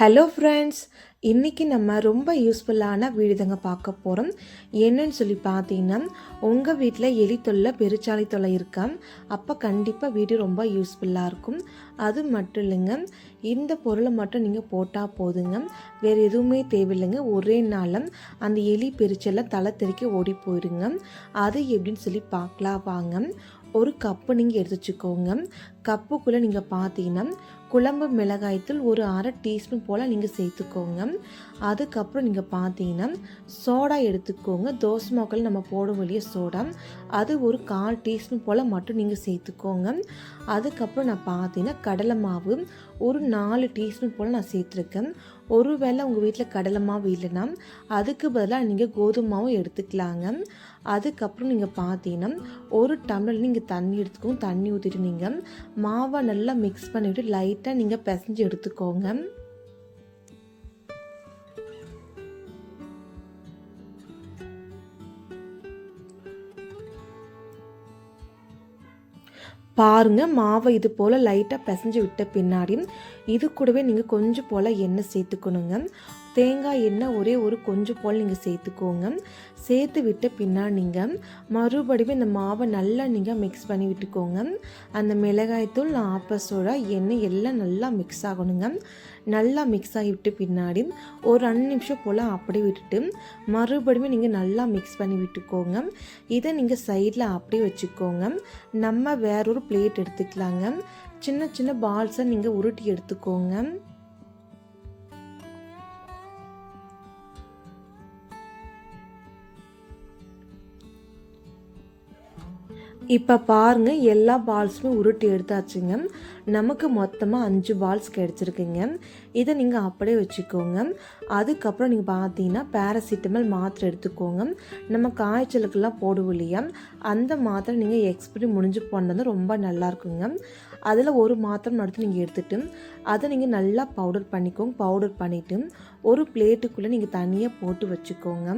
Hello friends இன்றைக்கி நம்ம ரொம்ப யூஸ்ஃபுல்லான வீடுதங்க பார்க்க போகிறோம் என்னன்னு சொல்லி பார்த்தீங்கன்னா உங்கள் வீட்டில் எலி தொல்லை பெருச்சாலை தொல்லை இருக்கா? அப்போ கண்டிப்பாக வீடு ரொம்ப யூஸ்ஃபுல்லாக இருக்கும். அது மட்டும் இல்லைங்க இந்த பொருளை மட்டும் நீங்கள் போட்டால் போதுங்க. வேறு எதுவுமே தேவையில்லைங்க. ஒரே நாளும் அந்த எலி பெருச்சலை தலை தெறிக்க ஓடி போயிடுங்க அது எப்படின்னு சொல்லி பார்க்கலாம். வாங்க. ஒரு கப்பு நீங்கள் எடுத்து வச்சுக்கோங்க. கப்புக்குள்ளே நீங்கள் பார்த்தீங்கன்னா குழம்பு மிளகாய்த்தூள் ஒரு அரை டீஸ்பூன் போல் நீங்கள் சேர்த்துக்கோங்க. அதுக்கப்புறம் நீங்கள் பார்த்தீங்கன்னா சோடா எடுத்துக்கோங்க. தோசை மாக்கள் நம்ம போட வழியே சோடா. அது ஒரு கால் டீஸ்பூன் போல் மட்டும் நீங்கள் சேர்த்துக்கோங்க. அதுக்கப்புறம் நான் பார்த்தீங்கன்னா கடலை மாவு ஒரு நாலு டீஸ்பூன் போல் நான் சேர்த்துருக்கேன். ஒருவேளை உங்கள் வீட்டில் கடலை மாவு இல்லைன்னா அதுக்கு பதிலாக நீங்கள் கோதுமை மாவும் எடுத்துக்கலாங்க. அதுக்கப்புறம் நீங்கள் பார்த்தீங்கன்னா ஒரு டம்ளர் நீங்கள் தண்ணி எடுத்துக்கோங்க தண்ணி ஊற்றிட்டு நீங்கள் மாவை நல்லா மிக்ஸ் பண்ணிவிட்டு லைட்டாக நீங்கள் பிசைஞ்சு எடுத்துக்கோங்க. பாருங்க மாவை இது போல் லைட்டாக பிசைஞ்சு விட்ட பின்னாடி இது கூடவே நீங்கள் கொஞ்சம் போல் எண்ணெய் சேர்த்துக்கணுங்க. தேங்காய் எண்ணெய் ஒரே ஒரு கொஞ்சம் போல் நீங்கள் சேர்த்துக்கோங்க. சேர்த்து விட்ட பின்னால் நீங்கள் மறுபடியும் இந்த மாவை நல்லா நீங்கள் மிக்ஸ் பண்ணி விட்டுக்கோங்க. அந்த மிளகாய்த்தூள் ஆப்பஸோட எண்ணெய் எல்லாம் நல்லா மிக்ஸ் ஆகணுங்க. நல்லா மிக்ஸ் ஆகி விட்டு பின்னாடி ஒரு ரெண்டு நிமிஷம் போல் அப்படியே விட்டுட்டு மறுபடியும் நீங்கள் நல்லா மிக்ஸ் பண்ணி விட்டுக்கோங்க. இதை நீங்கள் சைடில் அப்படியே வச்சுக்கோங்க. நம்ம வேறொரு பிளேட் எடுத்துக்கலாங்க. சின்ன சின்ன பால்ஸை நீங்கள் உருட்டி எடுத்துக்கோங்க. இப்போ பாருங்கள் எல்லா பால்ஸுமே உருட்டி எடுத்தாச்சுங்க. நமக்கு மொத்தமாக அஞ்சு பால்ஸ் கிடச்சிருக்குங்க. இதை நீங்கள் அப்படியே வச்சுக்கோங்க. அதுக்கப்புறம் நீங்கள் பார்த்தீங்கன்னா பேராசிட்டமல் மாத்திரை எடுத்துக்கோங்க. நம்ம காய்ச்சலுக்கெல்லாம் போடுவோம் இல்லையா? அந்த மாத்திரை நீங்கள் எக்ஸ்பிரி முடிஞ்சு போனது ரொம்ப நல்லா இருக்குங்க அதில் ஒரு மாத்திரம் எடுத்து நீங்கள் எடுத்துகிட்டு அதை நீங்கள் நல்லா பவுடர் பண்ணிக்கோங்க. பவுடர் பண்ணிவிட்டு ஒரு பிளேட்டுக்குள்ளே நீங்கள் தனியாக போட்டு வச்சுக்கோங்க.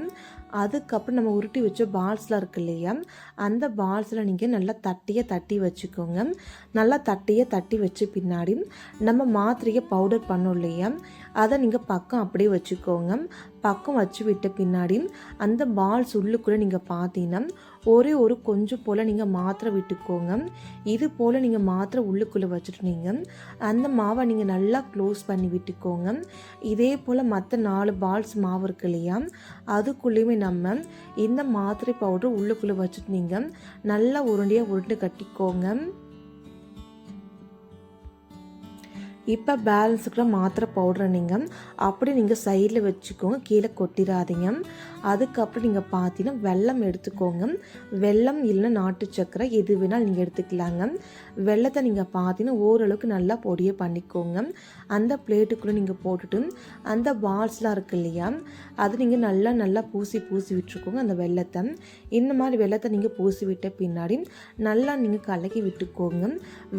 அதுக்கப்புறம் நம்ம உருட்டி வச்ச பால்ஸ்லாம் இருக்கு இல்லையா? அந்த பால்ஸில் நீங்கள் நல்லா தட்டியை தட்டி வச்சுக்கோங்க. நல்லா தட்டியை தட்டி வச்ச பின்னாடி நம்ம மாத்திரையை பவுடர் பண்ணோம் இல்லையா? அதை நீங்கள் பக்கம் அப்படியே வச்சுக்கோங்க. பக்கம் வச்சு விட்ட பின்னாடி அந்த பால்ஸ் உள்ளுக்குள்ளே நீங்கள் பார்த்தீங்கன்னா ஒரே ஒரு கொஞ்சம் போல் நீங்கள் மாத்திரை விட்டுக்கோங்க. இது போல் நீங்கள் மாத்திரை உள்ளுக்குள்ளே வச்சுட்டுனீங்க அந்த மாவை நீங்கள் நல்லா க்ளோஸ் பண்ணி விட்டுக்கோங்க. இதே போல் மற்ற நாலு பால்ஸ் மாவு இருக்கு இல்லையா அதுக்குள்ளேயுமே நம்ம இந்த மாத்திரை பவுடர் உள்ளுக்குள்ளே வச்சுட்டு நல்லா உருண்டையாக உருண்டு கட்டிக்கோங்க. இப்போ பேலன்ஸுக்குள்ள மாத்திரை பவுடரை நீங்கள் அப்படி நீங்கள் சைடில் வச்சுக்கோங்க. கீழே கொட்டிடாதீங்க. அதுக்கப்புறம் நீங்கள் பார்த்தீங்கன்னா வெல்லம் எடுத்துக்கோங்க. வெல்லம் இல்லைன்னா நாட்டு சக்கரை எது வேணாலும் நீங்கள் எடுத்துக்கலாங்க. வெள்ளத்தை நீங்கள் பார்த்தீங்கன்னா ஓரளவுக்கு நல்லா பொடியை பண்ணிக்கோங்க. அந்த பிளேட்டுக்குள்ளே நீங்கள் போட்டுட்டு அந்த பால்ஸ்லாம் இருக்கு இல்லையா அது நீங்கள் நல்லா நல்லா பூசி பூசி விட்டுருக்கோங்க அந்த வெள்ளத்தை இந்த மாதிரி வெள்ளத்தை நீங்கள் பூசி விட்ட பின்னாடி நல்லா நீங்கள் கலக்கி விட்டுக்கோங்க.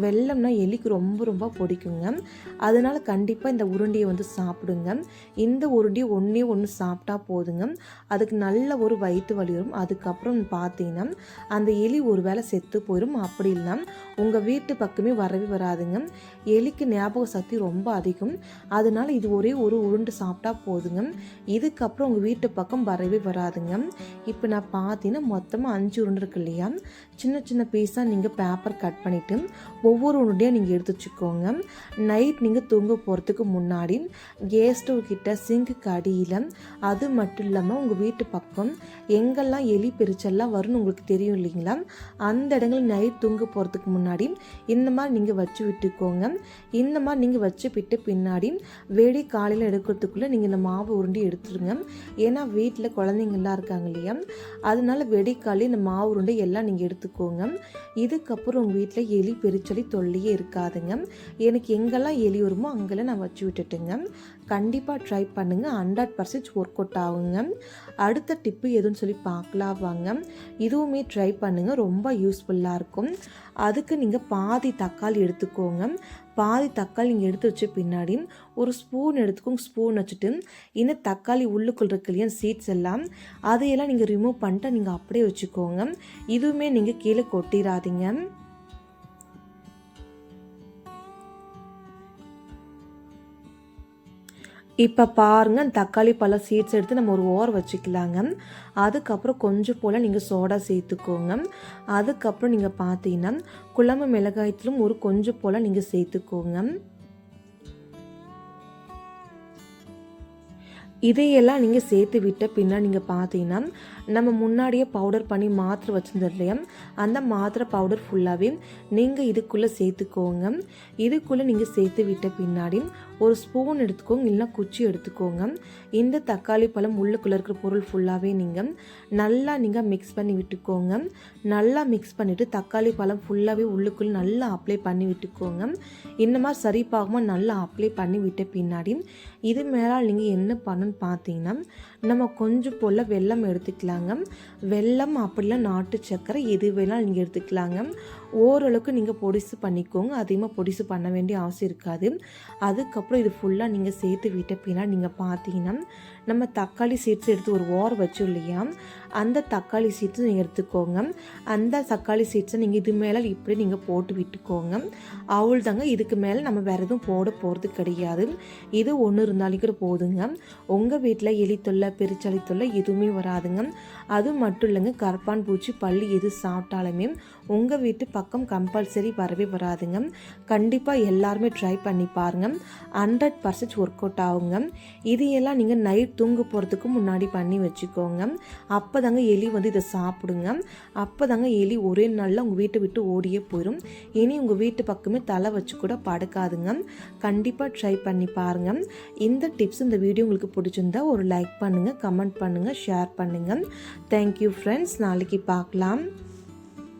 வெள்ளம்னா எலிக்கு ரொம்ப ரொம்ப பிடிக்குங்க. அதனால் கண்டிப்பாக இந்த உருண்டையை வந்து சாப்பிடுங்க. இந்த உருண்டையை ஒன்றே ஒன்று சாப்பிட்டா போதுங்க. அதுக்கு நல்ல ஒரு வயிற்று வலி வரும். அதுக்கப்புறம் பார்த்தீங்கன்னா அந்த எலி ஒரு வேளை செத்து போயிடும் அப்படி இல்லை உங்கள் வீட்டு பக்கமே வரவே வராதுங்க. எலிக்கு ஞாபக சக்தி ரொம்ப அதிகம். அதனால இது ஒரே ஒரு உருண்டு சாப்பிட்டா போதுங்க. இதுக்கப்புறம் உங்கள் வீட்டு பக்கம் வரவே வராதுங்க. இப்போ நான் பார்த்தீங்கன்னா மொத்தமாக அஞ்சு உருண்டு இருக்கு இல்லையா? சின்ன சின்ன பீஸாக நீங்கள் பேப்பர் கட் பண்ணிவிட்டு ஒவ்வொரு உருண்டையாக நீங்கள் எடுத்து வச்சுக்கோங்க. நைட் நீங்கள் தூங்க போகிறதுக்கு முன்னாடி கேஸ் ஸ்டவ் கிட்ட சிங்க்குக்கு அடியில் அது மட்டும் இல்லாமல் உங்கள் வீட்டு பக்கம் எங்கெல்லாம் எலி பெருச்செல்லாம் வரும்னு உங்களுக்கு தெரியும் இல்லைங்களா? அந்த இடங்கள் நைட் தூங்க போகிறதுக்கு முன்னாடி இந்த மாதிரி நீங்கள் வச்சு விட்டுக்கோங்க. இந்த மாதிரி நீங்கள் வச்சு விட்டு பின்னாடி வெடி காலையில் எடுக்கிறதுக்குள்ளே நீங்கள் இந்த மாவு உருண்டி எடுத்துருங்க. ஏன்னா வீட்டில் குழந்தைங்கள்லாம் இருக்காங்க இல்லையா? அதனால வெடிக்காலி இந்த மாவு உருண்டை எல்லாம் நீங்கள் எடுத்துக்கோங்க. இதுக்கப்புறம் உங்கள் வீட்டில் எலி பெருச்சலி தொல்லையே இருக்காதுங்க. எனக்கு எங்கெல்லாம் எலி வருமோ அங்கெல்லாம் நான் வச்சு விட்டுட்டுங்க. கண்டிப்பாக ட்ரை பண்ணுங்கள் ஹண்ட்ரட் பர்சன்ட் ஒர்க் அவுட் ஆகுங்க. அடுத்த டிப்பு எதுன்னு சொல்லி பார்க்கலாம் வாங்க. இதுவுமே ட்ரை பண்ணுங்கள் ரொம்ப யூஸ்ஃபுல்லாக இருக்கும். அதுக்கு நீங்கள் பாதி தக்காளி எடுத்துக்கோங்க. பாதி தக்காளி நீங்கள் எடுத்து வச்ச பின்னாடி ஒரு ஸ்பூன் எடுத்துக்கோங்க. ஸ்பூன் வச்சுட்டு இன்னும் தக்காளி உள்ளுக்குள் இருக்கு இல்லையா சீட்ஸ் எல்லாம் அதையெல்லாம் நீங்கள் ரிமூவ் பண்ணிட்டு நீங்கள் அப்படியே வச்சுக்கோங்க. இதுவுமே நீங்கள் கீழே கொட்டிடாதீங்க இப்போ பாருங்க தக்காளி பழம் சீட்ஸ் எடுத்து நம்ம ஒரு ஓர் வச்சுக்கலாங்க. அதுக்கப்புறம் கொஞ்சம் போல் நீங்கள் சோடா சேர்த்துக்கோங்க. அதுக்கப்புறம் நீங்கள் பார்த்தீங்கன்னா குழம்பு மிளகாயத்திலும் ஒரு கொஞ்சம் போல் நீங்கள் சேர்த்துக்கோங்க. இதையெல்லாம் நீங்கள் சேர்த்து விட்ட பின்னால் நீங்கள் பார்த்தீங்கன்னா நம்ம முன்னாடியே பவுடர் பண்ணி மாத்திரை வச்சுருந்தோம் இல்லையா? அந்த மாத்திரை பவுடர் ஃபுல்லாகவே நீங்கள் இதுக்குள்ளே சேர்த்துக்கோங்க. இதுக்குள்ளே நீங்கள் சேர்த்து விட்ட பின்னாடி ஒரு ஸ்பூன் எடுத்துக்கோங்க இல்லைனா குச்சி எடுத்துக்கோங்க. இந்த தக்காளி பழம் உள்ளுக்குள்ளே இருக்கிற பொருள் ஃபுல்லாகவே நீங்கள் நல்லா நீங்கள் மிக்ஸ் பண்ணி விட்டுக்கோங்க. நல்லா மிக்ஸ் பண்ணிவிட்டு தக்காளி பழம் ஃபுல்லாகவே உள்ளுக்குள்ளே நல்லா அப்ளை பண்ணி விட்டுக்கோங்க. இந்த மாதிரி சரிப்பாகமாக நல்லா அப்ளை பண்ணி விட்ட பின்னாடி இது மேலே நீங்கள் என்ன பண்ணணும் பார்த்தீங்கன்னா நம்ம கொஞ்சம் போல் வெல்லம் எடுத்துக்கலாங்க. வெல்லம் அப்படிலாம் நாட்டு சர்க்கரை எது வேணாலும் நீங்கள் எடுத்துக்கலாங்க. ஓரளவுக்கு நீங்கள் பொடிசு பண்ணிக்கோங்க. அதிகமாக பொடிசு பண்ண வேண்டிய அவசியம் இருக்காது. அதுக்கப்புறம் இது ஃபுல்லாக நீங்கள் சேர்த்து விட்ட பின்னால் நீங்கள் பார்த்தீங்கன்னா நம்ம தக்காளி சீட்ஸ் எடுத்து ஒரு ஓரம் வச்சோம் இல்லையா? அந்த தக்காளி சீட்ஸும் நீங்கள் எடுத்துக்கோங்க. அந்த தக்காளி சீட்ஸை நீங்கள் இது மேலே இப்படி நீங்கள் போட்டு விட்டுக்கோங்க. அவள் தாங்க இதுக்கு மேலே நம்ம வேறு எதுவும் போட போகிறது கிடையாது. இது ஒன்று இருந்தாலும் கூட போதுங்க. உங்கள் வீட்டில் எலி தொல்லை பெருச்சளி தொல்லை எதுவுமே வராதுங்க. அது மட்டும் இல்லைங்க கரப்பான் பூச்சி பள்ளி எது சாப்பிட்டாலுமே உங்கள் வீட்டு பக்கம் கம்பல்சரி வரவே வராதுங்க. கண்டிப்பாக எல்லாருமே ட்ரை பண்ணி பாருங்க. ஹண்ட்ரட் பர்சன்ட் ஒர்க் அவுட் ஆகுங்க. இதையெல்லாம் நீங்கள் நைட் தூங்க போகிறதுக்கு முன்னாடி பண்ணி வச்சுக்கோங்க. அப்போ தாங்க எலி வந்து இதை சாப்பிடுங்க. அப்போ தாங்க எலி ஒரே நாளில் உங்கள் வீட்டை விட்டு ஓடியே போயிடும் இனி உங்கள் வீட்டு பக்கமே தலை வச்சு கூட படுக்காதுங்க. கண்டிப்பாக ட்ரை பண்ணி பாருங்கள் இந்த டிப்ஸ் இந்த வீடியோ உங்களுக்கு பிடிச்சிருந்தா ஒரு லைக் பண்ணுங்கள் கமெண்ட் பண்ணுங்கள் ஷேர் பண்ணுங்கள் தேங்க்யூ ஃப்ரெண்ட்ஸ் நாளைக்கு பார்க்கலாம்.